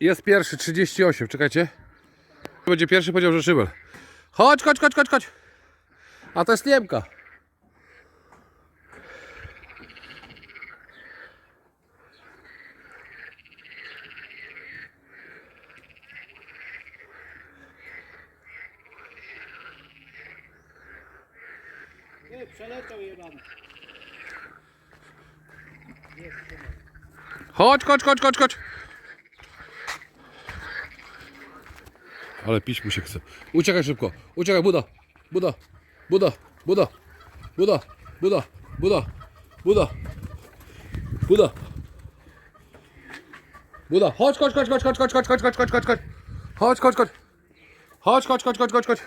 Jest pierwszy, 38, czekajcie. Będzie pierwszy, powiedział, że szybel. Chodź, chodź, chodź, chodź, chodź. A to jest Niemka. Nie, przeleciał jebany. Chodź, chodź, chodź, chodź, chodź. Ale pić mu się chce. Uciekaj szybko. Uciekaj, Buda. Buda. Buda. Buda. Buda. Buda. Buda. Buda. Buda. Buda. Chodź, chodź, chodź, chodź, chodź, chodź, chodź, chodź, chodź, chodź, chodź, chodź. Chodź, chodź, chodź. Chodź, chodź, chodź, chodź, chodź, chodź.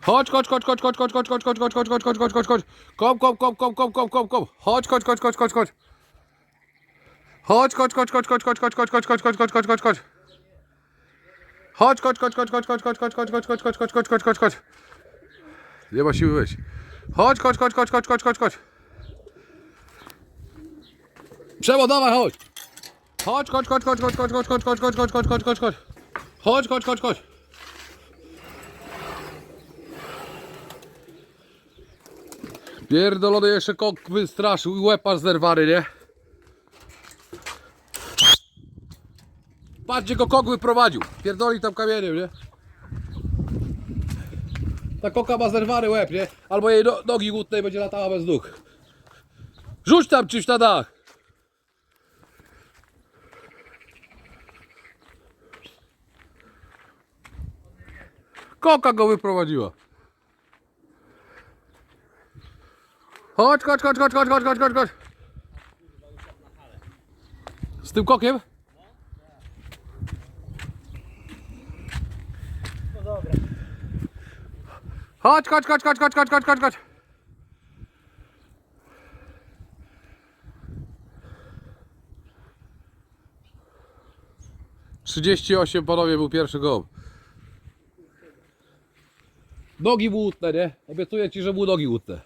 Chodź, chodź, chodź, chodź, chodź, chodź, chodź, chodź, chodź, chodź, chodź, chodź, chodź, chodź, chodź, kom, kom, kom, kom, kom, kom, kom. Chodź, chodź, chodź, chodź, chodź, chodź. Chodź, chodź, chodź, chodź, chodź, chodź, chodź, chodź, chodź, chodź, chodź, chodź, chodź, chodź, chodź. Chodź, chodź, chodź, chodź, chodź, chodź, chodź, chodź, chodź, chodź, chodź, chodź, chodź, chodź, chodź, chodź, chodź. Nie ma siły wejść. Chodź, chodź, chodź, chodź, chodź, chodź, chodź, chodź. Przemo, dawaj, chodź. Chodź, chodź, chodź, chodź, chodź, chodź, chodź, chodź, chodź, chodź, chodź, chodź, chodź, chodź, chodź. Chodź, chodź, chodź, chodź. Pierdolony jeszcze kok wystraszył i łeb aż zerwany, nie? Patrz, go kogły prowadził. Pierdoli tam kamieniem, nie? Ta koka ma zerwany łeb, nie? Albo jej no, nogi łutnej będzie latała bez nóg. Rzuć tam czymś na dach. Koka go wyprowadziła. Chodź, chodź, chodź, chodź, chodź, chodź, chodź, chodź. Z tym kokiem? Chodź, chodź, chodź, chodź, chodź, chodź, chodź, chodź, chodź. Trzydzieści osiem panowie był pierwszy goł. Nogi mu nie? Obiecuję ci, że mu nogi łutne.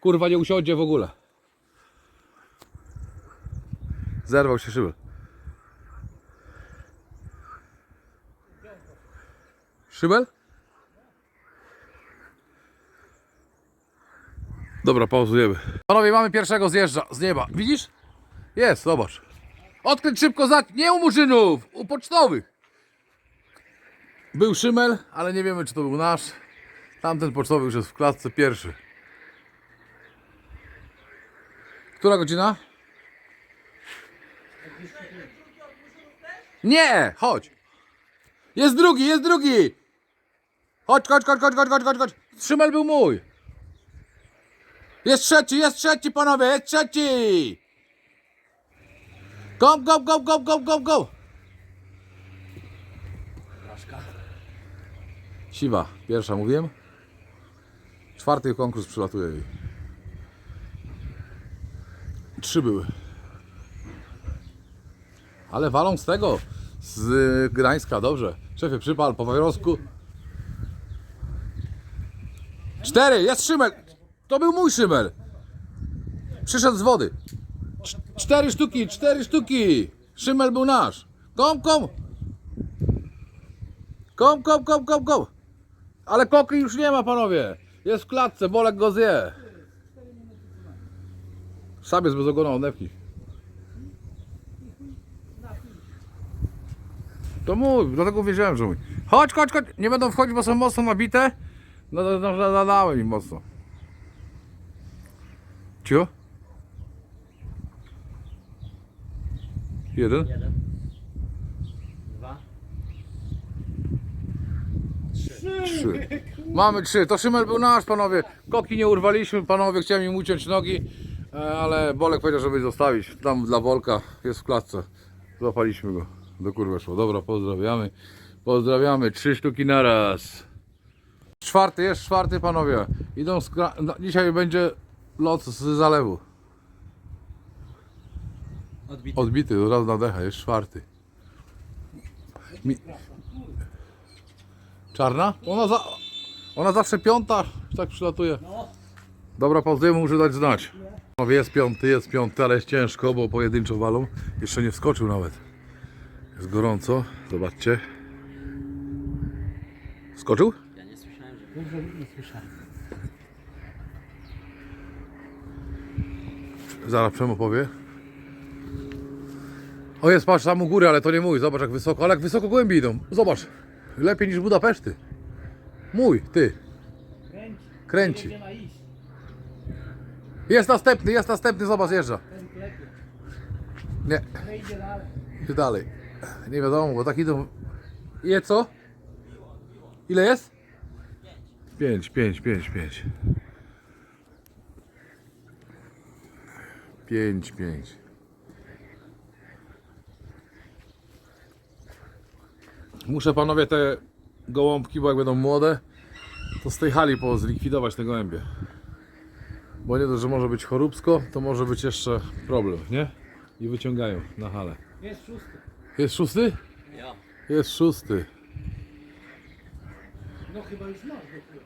Kurwa nie usiądzie w ogóle. Zerwał się szybę. Szybel? Dobra, pauzujemy. Panowie, mamy pierwszego zjeżdża z nieba. Widzisz? Jest, zobacz. Odkręć szybko za... Nie u murzynów, u pocztowych. Był Szymel, ale nie wiemy, czy to był nasz. Tamten pocztowy już jest w klatce pierwszy. Która godzina? Nie, chodź. Jest drugi, jest drugi. Chodź, chodź, chodź, chodź, chodź, chodź, chodź, chodź. Szymel był mój. Jest trzeci, jest trzeci, panowie, jest trzeci. Go, go, go, go, go, go, go. Siwa, pierwsza mówiłem. Czwarty konkurs przylatuje jej. Trzy były. Ale walą z tego, z Gdańska, dobrze. Szefie, przypal po wojrosku. Cztery, jest szymel. To był mój szymel. Przyszedł z wody. Cz- cztery sztuki, cztery sztuki. Szymel był nasz. Kom, kom. Kom, kom, kom, kom, kom. Ale koki już nie ma, panowie. Jest w klatce, Bolek go zje. Sam bez ogona odnewki. To mój, dlatego wiedziałem, że mój. Chodź, chodź, chodź. Nie będą wchodzić, bo są mocno nabite. No to no, no, zadałem im mocno. Cio? Jeden. Jeden. Dwa. Trzy. Mamy trzy. To Szymel był nasz, panowie. Koki nie urwaliśmy, panowie. Chciałem im uciąć nogi, e, ale Bolek powiedział, żeby zostawić. Tam dla Bolka jest w klatce. Złapaliśmy go. Do kurwy szło. Dobra, pozdrawiamy. Pozdrawiamy. Trzy sztuki naraz. Czwarty, jest czwarty, panowie. Idą z kra... no, Dzisiaj będzie lot z zalewu. Odbity. Odbity, od razu na decha, jest czwarty. Mi... Czarna? Ona, za... Ona zawsze piąta, tak przylatuje. No. Dobra, pauzujemy, muszę dać znać. Panowie, Jest piąty, jest piąty, ale jest ciężko, bo pojedynczo walą. Jeszcze nie wskoczył nawet. Jest gorąco, zobaczcie. Skoczył? Ja nie słyszałem, że... Dobrze, nie słyszałem. Zaraz Przemo powie. O jest, patrz, tam u góry, ale to nie mój. Zobacz jak wysoko, ale jak wysoko głębi idą. Zobacz. Lepiej niż Budapeszty. Mój, ty. Kręci. Jest następny, jest następny, zobacz, jeżdża. Nie, idzie dalej. Nie wiadomo, bo tak idą. Je co? Ile jest? Pięć, pięć, pięć, pięć. Pięć, pięć. Muszę panowie te gołąbki, bo jak będą młode, to z tej hali po zlikwidować te gołębie. Bo nie dość, że może być choróbsko, to może być jeszcze problem, nie? I wyciągają na halę. Jest szósty. Jest szósty? Ja. Jest szósty. No chyba już masz do tyłu.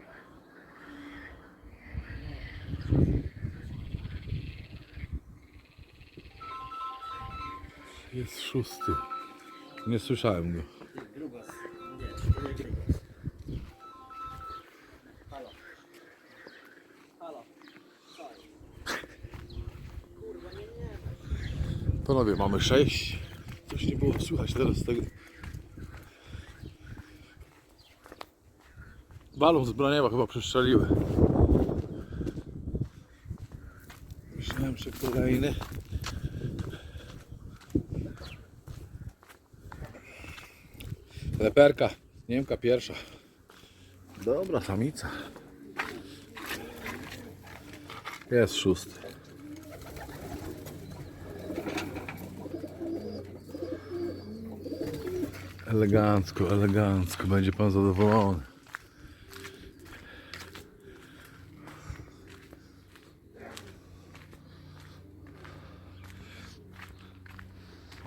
Jest szósty. Nie słyszałem go. Panowie, mamy sześć. Coś nie było słychać teraz tego. Balon z Braniewa chyba przestrzeliły. Myślałem, że kolejny. Leperka, Niemka pierwsza. Dobra, samica. Jest szósty. Elegancko, elegancko. Będzie pan zadowolony.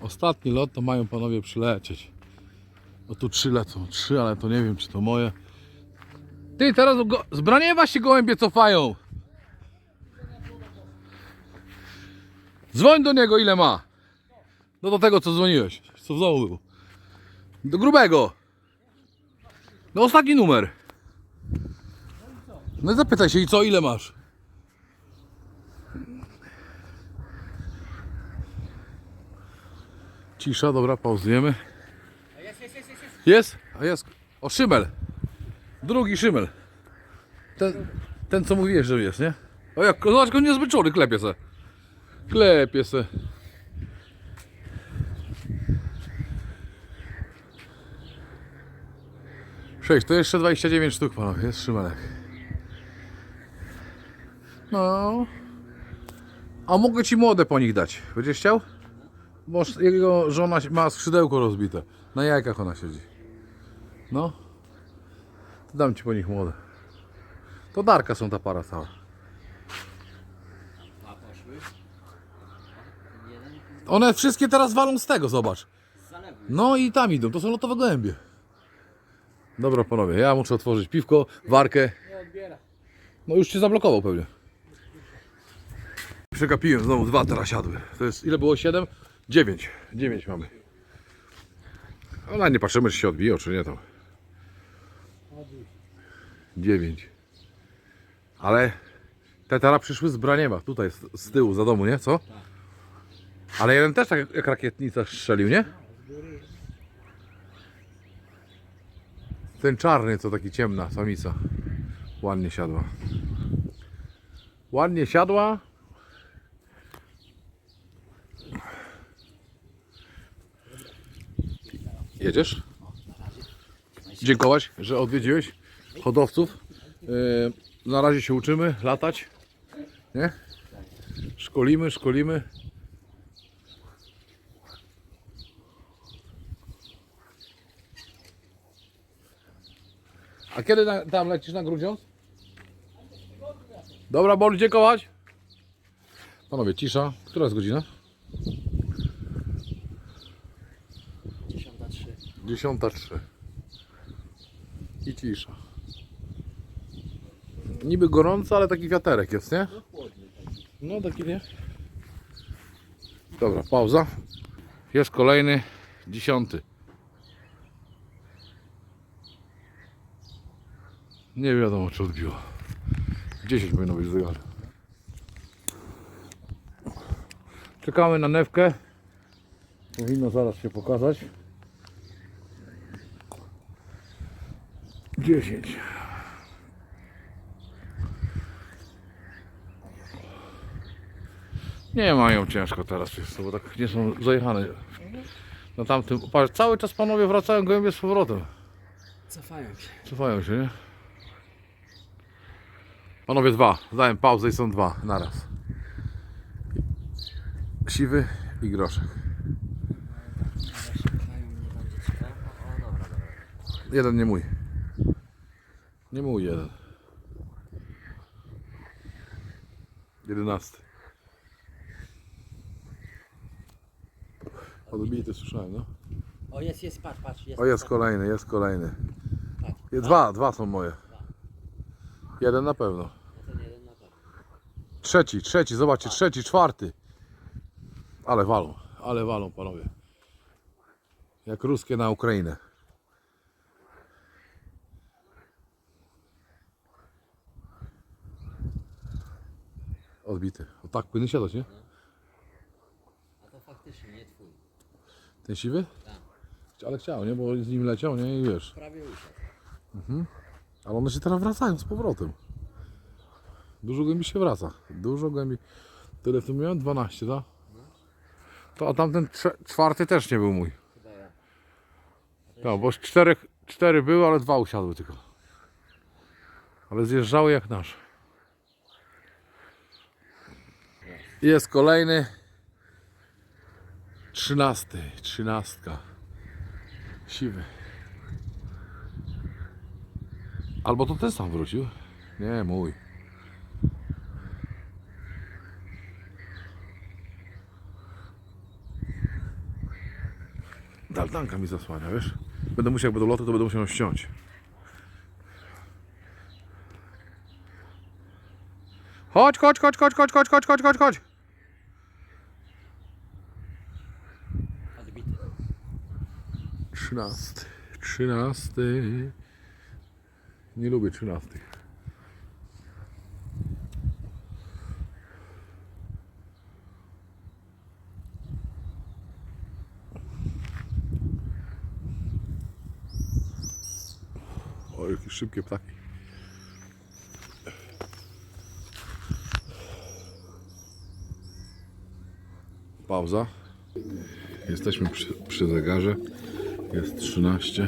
Ostatni lot to mają panowie przylecieć. No tu trzy lecą. Trzy, ale to nie wiem czy to moje. Ty, teraz go, z Braniewa się gołębie cofają. Dzwoń do niego ile ma. No do tego co dzwoniłeś. Co w domu. Do grubego. No ostatni numer. No i zapytaj się i co, ile masz? Cisza, dobra, pauzujemy. Jest? A jest. O, szymel. Drugi szymel. Ten, ten co mówiłeś, że jest, nie? O jak, zobacz, go niezwyczajny, klepie se. Klepie se. Sześć, to jeszcze 29 sztuk, panowie, jest szymelek. No. A mogę ci młode po nich dać. Będziesz chciał? Bo jego żona ma skrzydełko rozbite. Na jajkach ona siedzi. No. To dam ci po nich młode. To darka są ta para cała. A poszły. Jeden One wszystkie teraz walą z tego, zobacz. No i tam idą, to są lotowe gołębie. Dobra panowie, ja muszę otworzyć piwko, warkę. Nie odbiera. No już się zablokował pewnie. Przegapiłem, znowu dwa teraz siadły. To jest, ile było? Siedem? Dziewięć. Dziewięć mamy. Ale nie patrzymy, czy się odbiją, czy nie tam. Dziewięć. Ale te teraz przyszły z Braniewa, tutaj z, z tyłu, za domu, nie? Co? Ale jeden też tak jak- jak rakietnica strzelił, nie? Ten czarny, co taki ciemna samica. Ładnie siadła. Ładnie siadła. Jedziesz? Dziękować, że odwiedziłeś hodowców. Yy, Na razie się uczymy latać. Nie? Szkolimy, szkolimy. A kiedy na, tam lecisz na Grudziądz? Dobra, boli dziękować. Panowie, cisza. Która jest godzina? 53. 10.03. I cisza. Niby gorąco, ale taki wiaterek jest, nie? No taki nie. Dobra, pauza. Jest kolejny, dziesiąty. Nie wiadomo czy odbiło. 10 powinno być zegar. Czekamy na newkę. Powinno zaraz się pokazać. 10. Nie mają ciężko teraz, wiesz bo tak nie są zajechane. Na tamtym, patrz, cały czas panowie wracają gołębie z powrotem. Cofają się. Cofają się, nie? Panowie dwa, dałem pauzę i są dwa, naraz. Siwy i groszek. Jeden nie mój. Nie mój jeden. Jedenasty. Odbity słyszałem, no. O, jest, jest, patrz, patrz. Jest, O jest kolejny, jest kolejny. Tak. Jest dwa, dwa są moje. Jeden na pewno. No ten jeden na pewno. Trzeci, trzeci, zobaczcie, trzeci, czwarty. Ale walą, ale walą panowie. Jak ruskie na Ukrainę. Odbity. O tak powinny siadać, nie? A to faktycznie nie twój. Ten siwy? Tak. Ale chciał, nie? Bo z nim leciał, nie? I wiesz. Prawie usiadł. Ale one się teraz wracają z powrotem. Dużo głębi się wraca. Dużo głębi. Tyle w tym miałem? 12, tak? To a tamten czwarty też nie był mój. Chyba ja. No, bo z czterech, cztery były, ale dwa usiadły tylko. Ale zjeżdżały jak nasz. Jest kolejny. Trzynasty. Trzynastka. Siwy. Albo to ten sam wrócił? Nie, mój. Daltanka mi zasłania, wiesz? Będę musiał, jak będą loty, to będę musiał ściąć. Chodź, chodź, chodź, chodź, chodź, chodź, chodź, chodź, chodź, chodź. 13. 13. Nie lubię 13. O, jakie szybkie ptaki. Pauza. Jesteśmy przy, przy zegarze. Jest 13.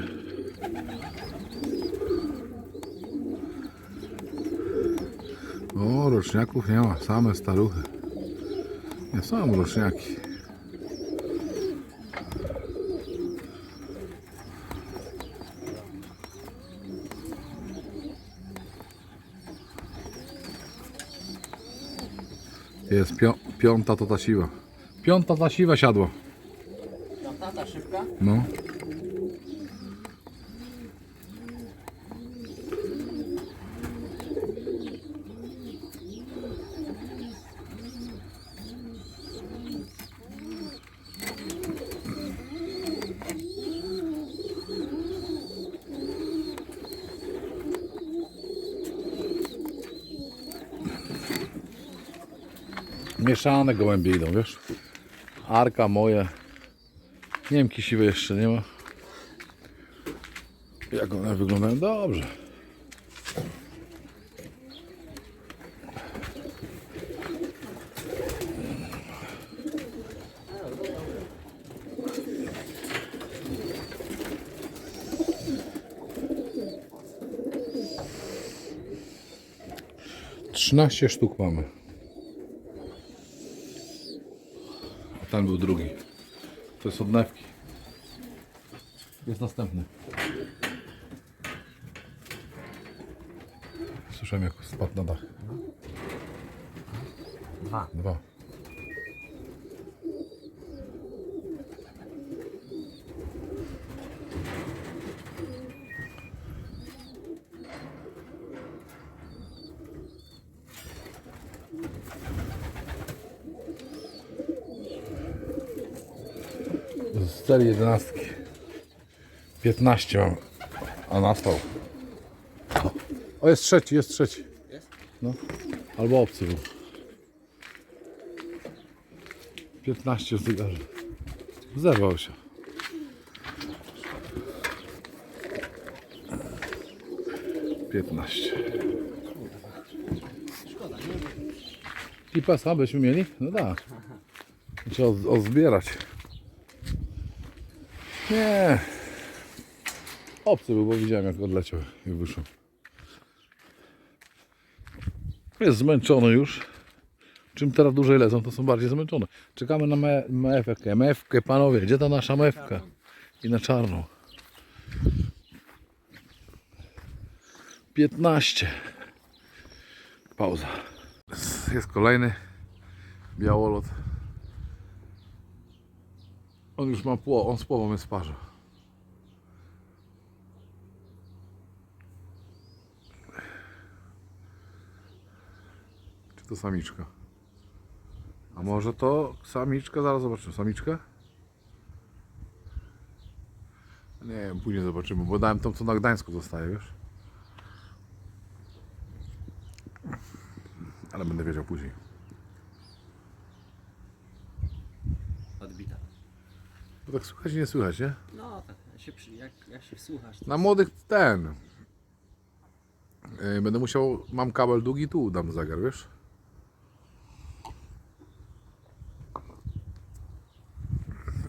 O, roczniaków nie ma, same staruchy. Nie są roczniaki. Jest pią piąta to ta siła. Piąta ta siwa siadła. Tam tata szybka? No. Mieszane gołębie idą, wiesz? Arka moje. Niemki siwe jeszcze nie ma. Jak one wyglądają? Dobrze. Trzynaście sztuk mamy. Tam był drugi. To jest odnewki. Jest następny. Słyszałem jak spadł na dach. Dwa. Dwa. Z serii 11. 15 mam. A nastał. O, jest trzeci, jest trzeci. No. Albo obcy był. 15 w zegarze. Zerwał się. Piętnaście. Szkoda, nie? I pasa byśmy mieli? No tak. Trzeba od- odzbierać. Nie. Obcy był, bo widziałem jak odleciał i wyszło. Jest zmęczony już. Czym teraz dłużej lecą, to są bardziej zmęczone. Czekamy na me- mefkę. Mefkę, panowie. Gdzie ta nasza mefka? I na czarną. 15. Pauza. Jest kolejny białolot. On już ma pło, on z połową jest w parze. Czy to samiczka? A może to samiczka? Zaraz zobaczymy. Samiczkę? Nie wiem, później zobaczymy, bo dałem tą, co na Gdańsku zostaje, wiesz? Ale będę wiedział później. Odbita. Bo tak słychać i nie słychać, nie? No tak, jak się, przy- jak, jak się wsłuchasz, to Na młodych ten. Yy, Będę musiał, mam kabel długi, tu dam zegar, wiesz?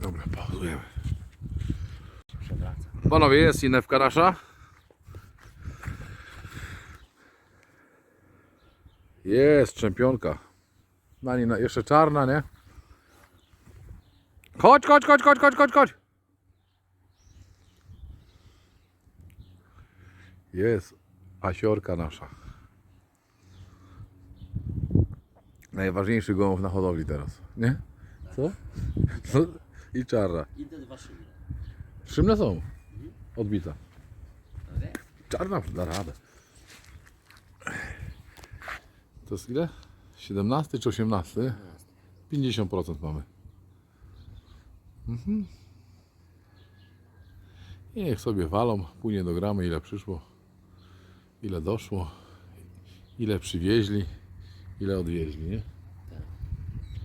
Dobra, pauzujemy. przewraca. Panowie, jest inewka nasza. Jest, czempionka. Na niej na, jeszcze czarna, nie? Chodź, chodź, chodź, chodź, chodź, chodź, chodź. Jest asiorka nasza. Najważniejszy gołąb na hodowli teraz, nie? Co? No, I czarna. I te dwa szyby. Szymne są. Odbita. Czarna da radę. To jest ile? 17 czy 18? 50% mamy. Mhm. I niech sobie walą, później dogramy ile przyszło, ile doszło, ile przywieźli, ile odwieźli, nie?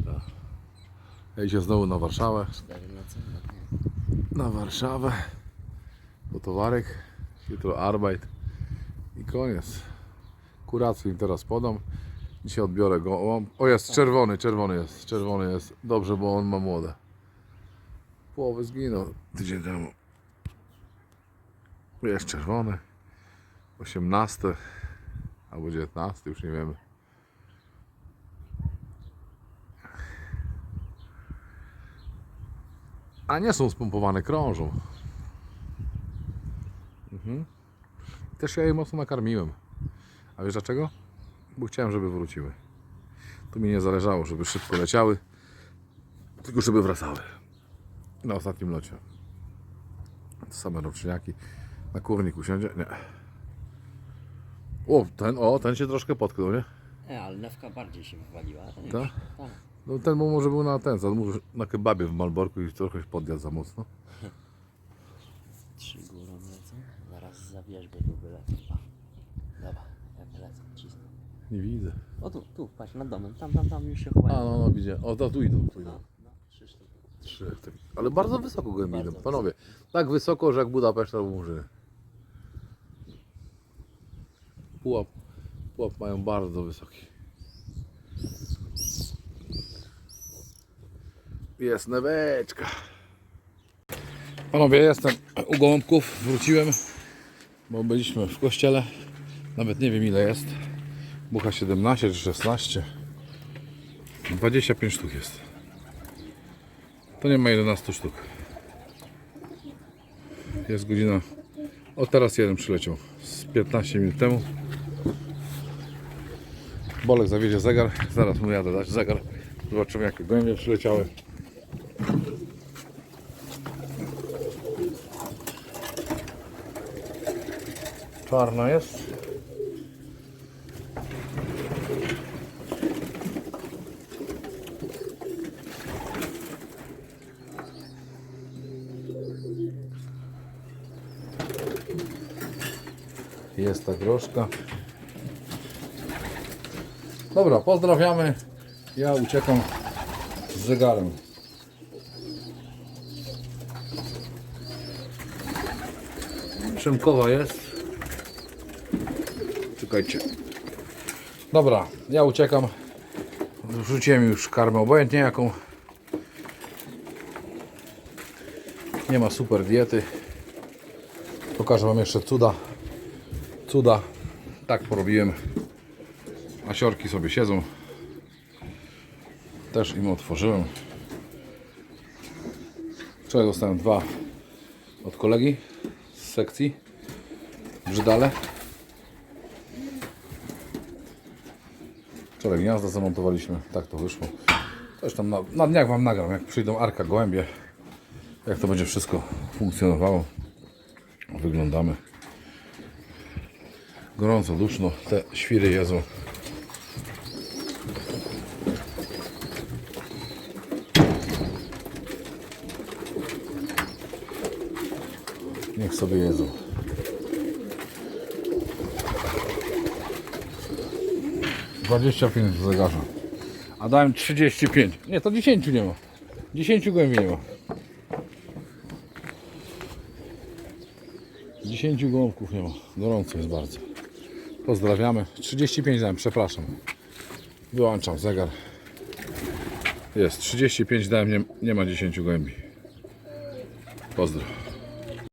Tak. Ja idzie znowu na Warszawę na Warszawę po towarek, jutro Arbeit i koniec. Kurację im teraz podam. Dzisiaj odbiorę go. O jest czerwony, czerwony jest, czerwony jest. Dobrze, bo on ma młode. Połowy zginął tydzień temu. Jest czerwony. 18 albo 19, już nie wiemy. A nie są spompowane, krążą. Mhm. Też ja je mocno nakarmiłem. A wiesz dlaczego? Bo chciałem, żeby wróciły. To mi nie zależało, żeby szybko leciały, tylko żeby wracały. Na ostatnim locie. Te same roczniaki. Na kurnik usiądzie? Nie. O, ten, o, ten się troszkę potknął, nie? Nie, ale newka bardziej się wywaliła. Ten Tak? już- tak. No ten mu może był na ten, za, na kebabie w Malborku i trochę się podjadł za mocno. Trzy górą lecą. Zaraz za wierzbę tu wylecą. Pa. Dobra, jak lecą, cisną. Nie widzę. O tu, tu, patrz, nad domem. Tam, tam, tam już się A chowają. no, no widzę. O, to tu idą. Tu idą. No, no, trzy sztuki. Tak. Ale bardzo wysoko idą. Bardzo Panowie, tak wysoko, że jak Budapeszt albo Murzyny. Pułap, pułap mają bardzo wysoki. Jest neweczka. Panowie, jestem u gołąbków. Wróciłem, bo byliśmy w kościele. Nawet nie wiem ile jest. Bucha 17 czy 16. 25 sztuk jest. To nie ma 11 sztuk. Jest godzina. O teraz jeden przyleciał. Z 15 minut temu. Bolek zawiedzie zegar. Zaraz mu jadę dać zegar. Zobaczymy jakie gołębie przyleciały. Czarna jest. Jest ta groszka. Dobra, pozdrawiamy. Ja uciekam z zegarem. Przemkowa jest. Czekajcie. Dobra, ja uciekam. Wrzuciłem już karmę obojętnie jaką. Nie ma super diety. Pokażę Wam jeszcze cuda. Cuda. Tak porobiłem. Asiorki sobie siedzą. Też im otworzyłem. Wczoraj dostałem dwa od kolegi z sekcji. Brzydale. Wczoraj gniazda zamontowaliśmy. Tak to wyszło. Też tam na, na dniach Wam nagram, jak przyjdą arka gołębie. Jak to będzie wszystko funkcjonowało. Wyglądamy. Gorąco, duszno. Te świry jedzą. Niech sobie jedzą. Dwadzieścia pięć w zegarze. A dałem 35. Nie, to 10 nie ma. 10 głębi nie ma. 10 gołąbków nie ma. Gorąco jest bardzo. Pozdrawiamy. 35 dałem, przepraszam. Wyłączam zegar. Jest 35 dałem, nie, nie ma 10 głębi. Pozdro.